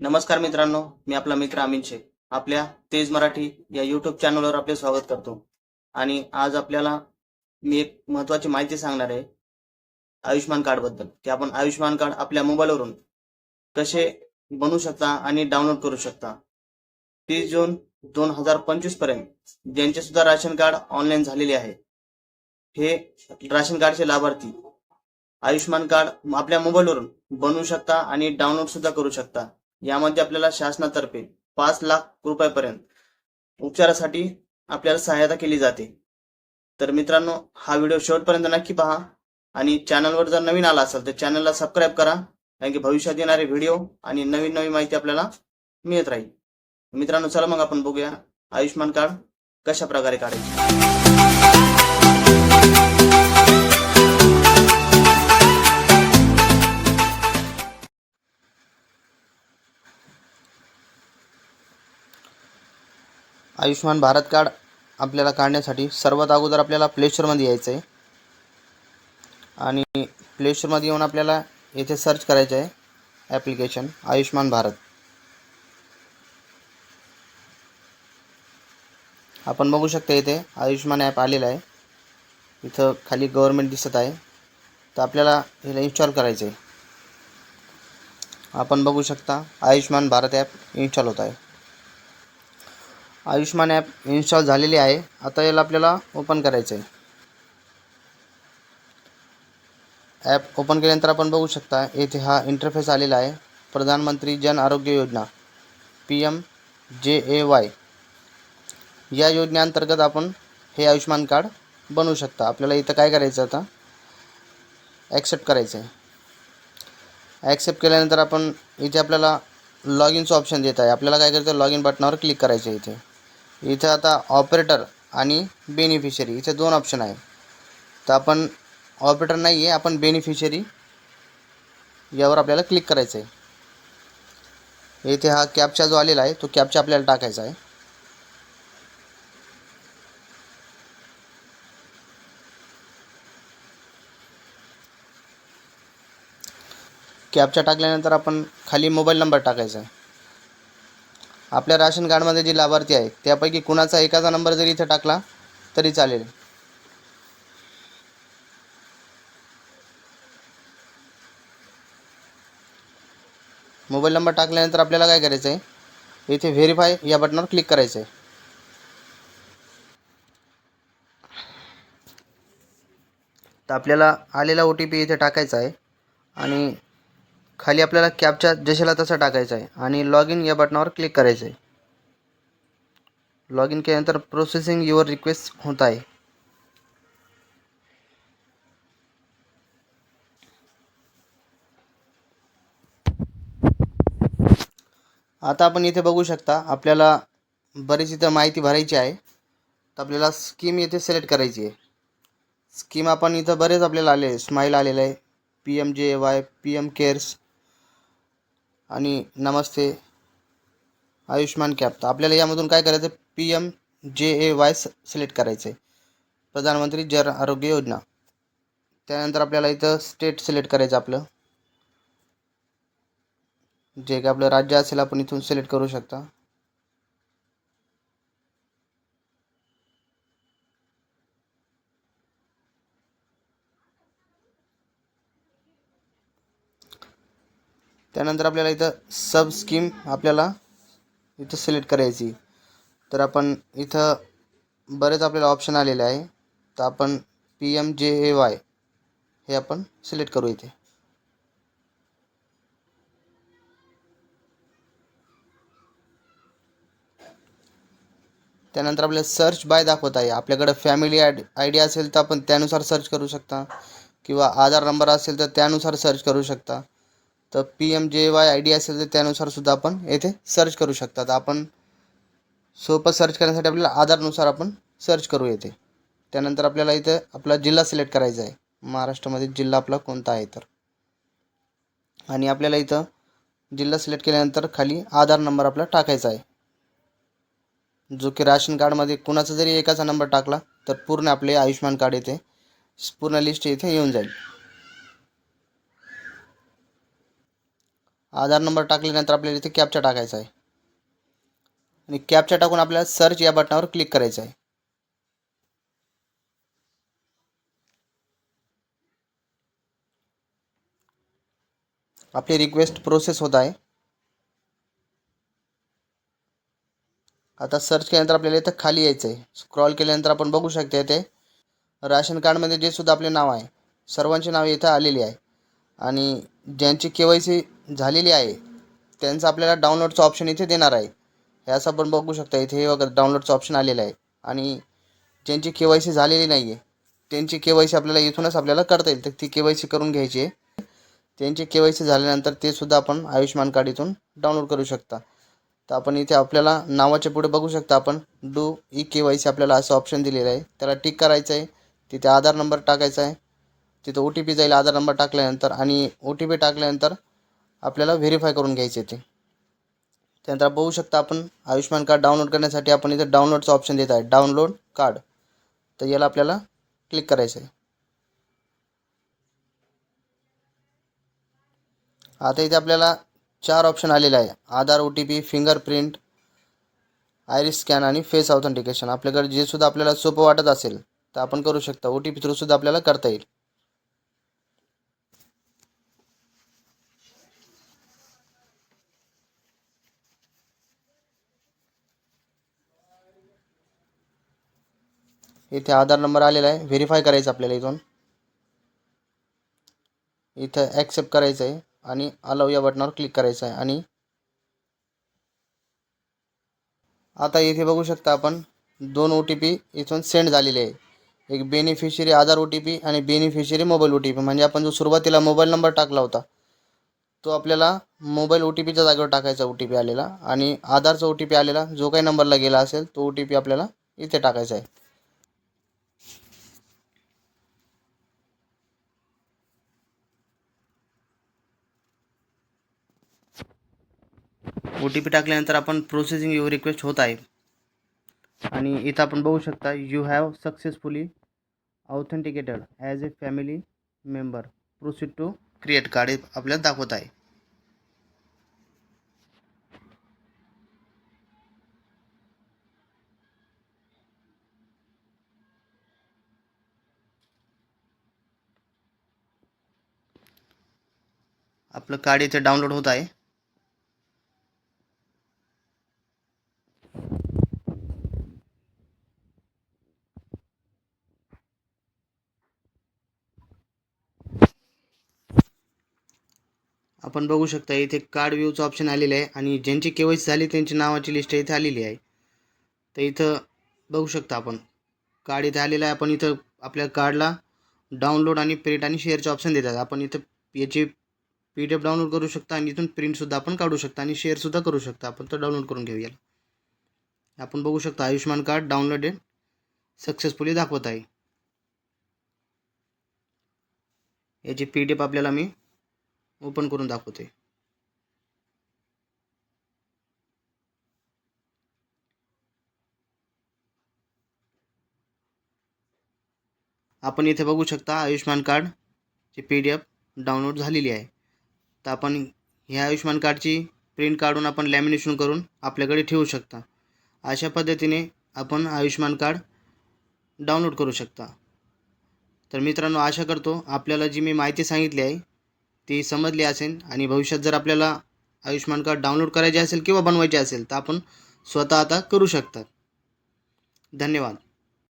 नमस्कार मित्रांनो मी आपला मित्र अमित शेख. आपल्या तेज मराठी या युट्यूब चॅनलवर आपले स्वागत करतो. आणि आज आपल्याला मी एक महत्वाची माहिती सांगणार आहे आयुष्यमान कार्डबद्दल. की आपण आयुष्यमान कार्ड आपल्या मोबाईलवरून कसे बनवू शकता आणि डाउनलोड करू शकता. तीस जून दोन हजार पंचवीसपर्यंत ज्यांचे सुद्धा राशन कार्ड ऑनलाईन झालेले आहे हे राशन कार्डचे लाभार्थी आयुष्यमान कार्ड आपल्या मोबाईलवरून बनवू शकता आणि डाउनलोड सुद्धा करू शकता. यामध्ये आपल्याला शासनातर्फे पाच लाख रुपयापर्यंत उपचारासाठी आपल्याला सहायता केली जाते. तर मित्रांनो हा व्हिडिओ शेवटपर्यंत नक्की पहा आणि चॅनलवर जर नवीन आला असेल तर चॅनलला सबस्क्राईब करा कारण की भविष्यात येणारे व्हिडिओ आणि नवीन नवीन माहिती आपल्याला मिळत राहील. मित्रांनो चला मग आपण बघूया आयुष्यमान कार्ड कशा प्रकारे काढायचे. आयुष्यमान भारत कार्ड आपल्याला काढण्यासाठी सर्वात अगोदर आपल्याला प्लेस्टोरमध्ये यायचं आहे. आणि प्लेस्टोरमध्ये येऊन आपल्याला येथे सर्च करायचं आहे ॲप्लिकेशन आयुष्यमान भारत. आपण बघू शकता इथे आयुष्यमान ॲप आलेलं आहे. इथं खाली गव्हर्मेंट दिसत आहे. तर आपल्याला ह्याला इन्स्टॉल करायचं आहे आपण बघू शकता आयुष्यमान भारत ॲप इन्स्टॉल होत आहे. आयुष्मान ॲप इन्स्टॉल झालेली आहे. आता याला आपल्याला ओपन करायचं आहे ॲप ओपन केल्यानंतर आपण बघू शकता येथे हा इंटरफेस आलेला आहे. प्रधानमंत्री जन आरोग्य योजना पी एम जे ए वाय या योजनेअंतर्गत आपण हे आयुष्मान कार्ड बनवू शकता. आपल्याला इथं काय करायचं आता? ॲक्सेप्ट करायचं आहे ॲक्सेप्ट केल्यानंतर आपण इथे आपल्याला लॉग इनचं ऑप्शन देत आहे. आपल्याला काय करायचं? लॉग इन बटनावर क्लिक करायचं आहे इथे. इथं आता ऑपरेटर आणि बेनिफिशरी इथे दोन ऑप्शन आहे. तर आपण ऑपरेटर नाही आहे आपण बेनिफिशरी यावर आपल्याला क्लिक करायचं आहे इथे हा कॅपचा जो आलेला आहे तो कॅपचा आपल्याला टाकायचा आहे. कॅपचा टाकल्यानंतर आपण खाली मोबाईल नंबर टाकायचा आहे. आपल्या राशन कार्डमध्ये जे लाभार्थी आहे त्यापैकी कुणाचा एकाचा नंबर जरी इथे टाकला तरी चालेल. मोबाईल नंबर टाकल्यानंतर आपल्याला काय करायचं आहे इथे व्हेरीफाय या बटनावर क्लिक करायचं आहे तर आपल्याला आलेला ओ टी पी इथे टाकायचा आहे. आणि खाली आपल्याला कॅपच्या जशाला तसा टाकायचा आहे. आणि लॉग इन या बटनावर क्लिक करायचं आहे. लॉग इन केल्यानंतर प्रोसेसिंग युअर रिक्वेस्ट होत आहे. आता आपण इथे बघू शकता आपल्याला बरीच इथं माहिती भरायची आहे. तर आपल्याला स्कीम इथे सिलेक्ट करायची आहे. स्कीम आपण इथं बरेच आपल्याला आले स्माईल आलेलं आहे. P M J Y P M cares आणि नमस्ते आयुष्मान कॅप. तर आपल्याला यामधून काय करायचं पी एम जे ए वाय सिलेक्ट करायचं आहे प्रधानमंत्री जन आरोग्य योजना. त्यानंतर आपल्याला इथं स्टेट सिलेक्ट करायचं आपलं. जे काय आपलं राज्य असेल आपण इथून सिलेक्ट करू शकता. त्यानंतर आपल्याला इथं सब स्कीम आपल्याला इथं सिलेक्ट करायची. तर आपण इथं बरेच आपल्याला ऑप्शन आलेले आहे. तर आपण पी एम जे ए वाय हे आपण सिलेक्ट करू इथे. त्यानंतर आपल्याला सर्च बाय दाखवत आहे. आपल्याकडं फॅमिली आय आयडिया असेल तर आपण त्यानुसार सर्च करू शकता. किंवा आधार नंबर असेल तर त्यानुसार सर्च करू शकता. तर P M J Y I D असेल तर त्यानुसार सुद्धा आपण येथे सर्च करू शकता. आपण सोपं सर्च करण्यासाठी आपल्याला आधारनुसार आपण सर्च करू येते त्यानंतर आपल्याला इथं आपला जिल्हा सिलेक्ट करायचा आहे. महाराष्ट्रामध्ये जिल्हा आपला कोणता आहे तर? आणि आपल्याला इथं जिल्हा सिलेक्ट केल्यानंतर खाली आधार नंबर आपला टाकायचा आहे. जो की राशन कार्डमध्ये कुणाचा जरी एकाचा नंबर टाकला तर पूर्ण आपले आयुष्यमान कार्ड येते पूर्ण लिस्ट इथे येऊन जाईल. आधार नंबर टाकल्यानंतर आपल्याला इथे कॅपचा टाकायचा आहे. आणि कॅपचा टाकून आपल्याला सर्च या बटनावर क्लिक करायचं आहे. आपली रिक्वेस्ट प्रोसेस होत आहे. आता सर्च केल्यानंतर आपल्याला इथं खाली यायचं आहे स्क्रॉल केल्यानंतर आपण बघू शकते ते राशन कार्डमध्ये जे सुद्धा आपले नाव आहे. सर्वांची नावे इथं आलेली आहे. आणि ज्यांची के वाय सी झालेली आहे. त्यांचं आपल्याला डाउनलोडचं ऑप्शन इथे देणार आहे. हे असं आपण बघू शकता इथे हे वगैरे डाउनलोडचं ऑप्शन आलेलं आहे. आणि ज्यांची के वाय सी झालेली नाही आहे त्यांची के वाय सी आपल्याला इथूनच आपल्याला करता येईल. तर ती के वाय सी करून घ्यायची आहे. त्यांची के वाय सी झाल्यानंतर ते सुद्धा आपण आयुष्यमान कार्ड इथून डाउनलोड करू शकता. तर आपण इथे आपल्याला नावाच्या पुढे बघू शकता आपण do E K Y C आपल्याला असं ऑप्शन दिलेलं आहे. त्याला टिक करायचं आहे. तिथे आधार नंबर टाकायचा आहे. तिथं ओ टी पी जाईल आधार नंबर टाकल्यानंतर आणि ओ टी पी टाकल्यानंतर आपल्याला व्हेरीफाय करून घ्यायचे ते. त्यानंतर बघू शकता आपण आयुष्यमान कार्ड डाउनलोड करण्यासाठी आपण इथे डाउनलोडचं ऑप्शन देत आहे. डाउनलोड कार्ड तर याला आपल्याला क्लिक करायचं आहे आता इथे आपल्याला चार ऑप्शन आलेले आहे. Aadhaar O T P fingerprint iris scan आणि फेस ऑथेंटिकेशन आपल्याकडे जे सुद्धा आपल्याला सोपं वाटत असेल तर आपण करू शकता. ओ टी पी थ्रूसुद्धा आपल्याला करता येईल. इथे आधार नंबर आलेला आहे. व्हेरीफाय करायचं आपल्याला इथून. इथं ॲक्सेप्ट करायचं आहे आणि अलाव या बटनावर क्लिक करायचं आहे. आणि आता इथे बघू शकता आपण दोन ओ टी पी इथून सेंड झालेले आहे. एक beneficiary Aadhaar O T P आणि beneficiary mobile O T P म्हणजे आपण जो सुरुवातीला मोबाईल नंबर टाकला होता तो आपल्याला मोबाईल ओ टी पीच्या जागेवर टाकायचा ओ टी पी आलेला. आणि आधारचा ओ टी पी आलेला जो काही नंबरला गेला असेल तो ओ टी पी आपल्याला इथे टाकायचा आहे. ओ टी पी टाकल्यानंतर आपण प्रोसेसिंग युअर रिक्वेस्ट होत आहे. आणि इथं आपण बघू शकता you have successfully authenticated as a family member proceed to create card आपल्याला दाखवत आहे. आपलं कार्ड इथे डाउनलोड होत आहे. आपण बघू शकता इथे कार्ड व्ह्यूचं ऑप्शन आलेलं आहे आणि ज्यांची के वाय सी झाली त्यांची नावाची लिस्ट इथे आलेली आहे. तर इथं बघू शकता आपण कार्ड इथे आलेलं आहे. आपण इथं आपल्या कार्डला डाउनलोड आणि प्रिंट आणि शेअरचे ऑप्शन देतात. आपण इथं याची पी डी एफ डाउनलोड करू शकता आणि इथून प्रिंटसुद्धा आपण काढू शकता आणि शेअरसुद्धा करू शकता. आपण तो डाउनलोड करून घेऊया आपण बघू शकता आयुष्यमान कार्ड डाउनलोडेड सक्सेसफुली दाखवत आहे. याची पी डी एफ आपल्याला मी ओपन करून दाखवते. आपण इथे बघू शकता आयुष्यमान कार्डची पी डी एफ डाउनलोड झालेली आहे. तर आपण ह्या आयुष्यमान कार्डची प्रिंट काढून आपण लॅमिनेशन करून आपल्याकडे ठेवू शकता. अशा पद्धतीने आपण आयुष्यमान कार्ड डाउनलोड करू शकता. तर मित्रांनो आशा करतो आपल्याला जी मी माहिती सांगितली आहे ती समजली असेल आणि भविष्यात जर आपल्याला आयुष्यमान कार्ड डाउनलोड करायचे असेल किंवा बनवायचे असेल तर आपण स्वतः आता करू शकतात धन्यवाद.